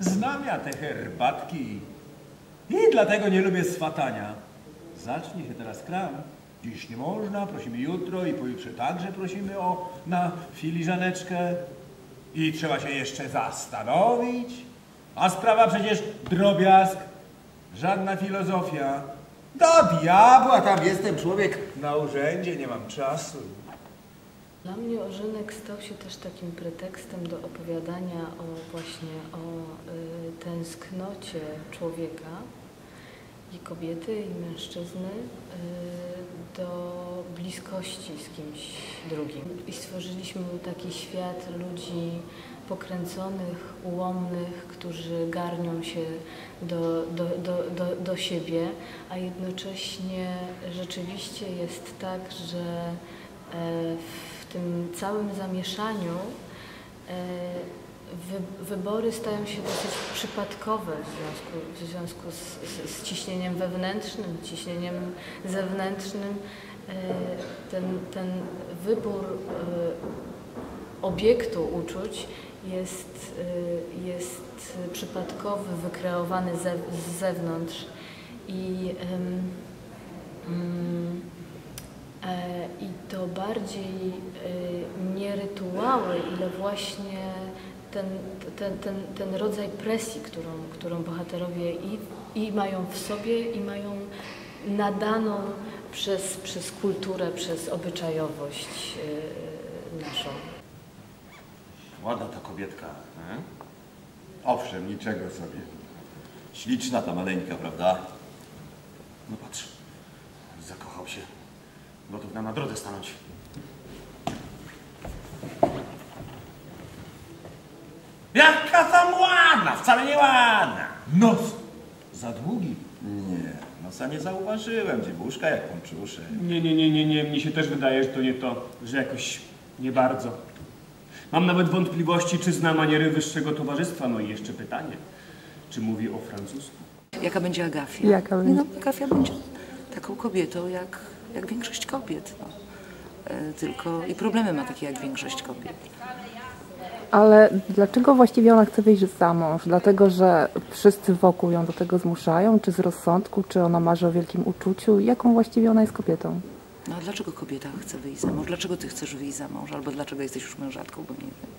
Znam ja te herbatki i dlatego nie lubię swatania. Zacznie się teraz kram. Dziś nie można, prosimy jutro i pojutrze także prosimy o na filiżaneczkę. I trzeba się jeszcze zastanowić. A sprawa przecież drobiazg, żadna filozofia. Do diabła, tam jestem człowiek na urzędzie, nie mam czasu. Dla mnie Orzynek stał się też takim pretekstem do opowiadania o właśnie o y, tęsknocie człowieka i kobiety i mężczyzny y, do bliskości z kimś drugim. I stworzyliśmy taki świat ludzi pokręconych, ułomnych, którzy garnią się do, do, do, do, do siebie, a jednocześnie rzeczywiście jest tak, że e, w tym całym zamieszaniu e, wy, wybory stają się dosyć przypadkowe w związku, w związku z, z, z ciśnieniem wewnętrznym, ciśnieniem zewnętrznym. E, ten, ten wybór e, obiektu uczuć jest, jest przypadkowy, wykreowany ze, z zewnątrz i, i to bardziej y, nie rytuały, ile właśnie ten, ten, ten, ten rodzaj presji, którą, którą bohaterowie i, i mają w sobie, i mają nadaną przez, przez kulturę, przez obyczajowość y, naszą. Ładna ta kobietka. Owszem, niczego sobie. Śliczna ta maleńka, prawda? No patrz, zakochał się. Gotów nam na drodze stanąć. Jaka tam ładna, wcale nie ładna. Nos za długi. Nie, nosa nie zauważyłem, dziewuszka jak ponczusze. Nie, nie, nie, nie, nie. Mnie się też wydaje, że to nie to, że jakoś nie bardzo. Mam nawet wątpliwości, czy zna maniery wyższego towarzystwa. No i jeszcze pytanie, czy mówi o francusku? Jaka będzie Agafia? Jaka Nie, będzie? no, Agafia będzie taką kobietą jak, jak większość kobiet. No. E, tylko i problemy ma takie jak większość kobiet. Ale dlaczego właściwie ona chce wyjść za mąż? Dlatego, że wszyscy wokół ją do tego zmuszają? Czy z rozsądku? Czy ona marzy o wielkim uczuciu? Jaką właściwie ona jest kobietą? No a dlaczego kobieta chce wyjść za mąż? Dlaczego ty chcesz wyjść za mąż? Albo dlaczego jesteś już mężatką, bo nie wiem.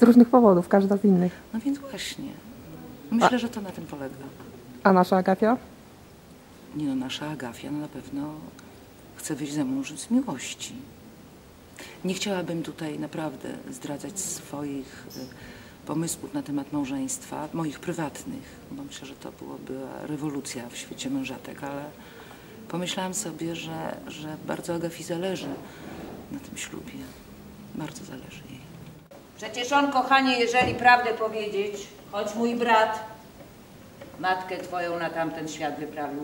Z różnych powodów, każda z innych. No więc właśnie. Myślę, że to na tym polega. A nasza Agafia? Nie no, nasza Agafia no na pewno chce wyjść za mąż z miłości. Nie chciałabym tutaj naprawdę zdradzać swoich y, pomysłów na temat małżeństwa, moich prywatnych, bo myślę, że to byłoby rewolucja w świecie mężatek, ale pomyślałam sobie, że, że bardzo Agafii zależy na tym ślubie. Bardzo zależy jej. Przecież on, kochanie, jeżeli prawdę powiedzieć, choć mój brat matkę twoją na tamten świat wyprawił.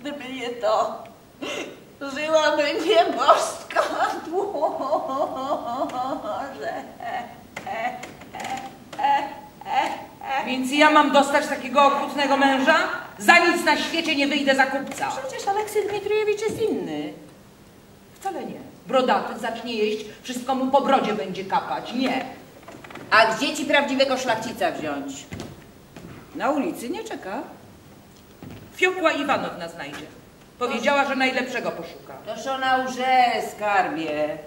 Gdyby nie to, żyłaby nieboszczka dłużej. Więc ja mam dostać takiego okrutnego męża? Za nic na świecie nie wyjdę za kupca. Przecież Aleksy Dmitriewicz jest inny. Wcale nie. Brodaty zacznie jeść, wszystko mu po brodzie będzie kapać. Nie. A gdzie ci prawdziwego szlachcica wziąć? Na ulicy nie czeka. Fiokła Iwanowna znajdzie. Powiedziała, że najlepszego poszuka. Toż ona łże, skarbie.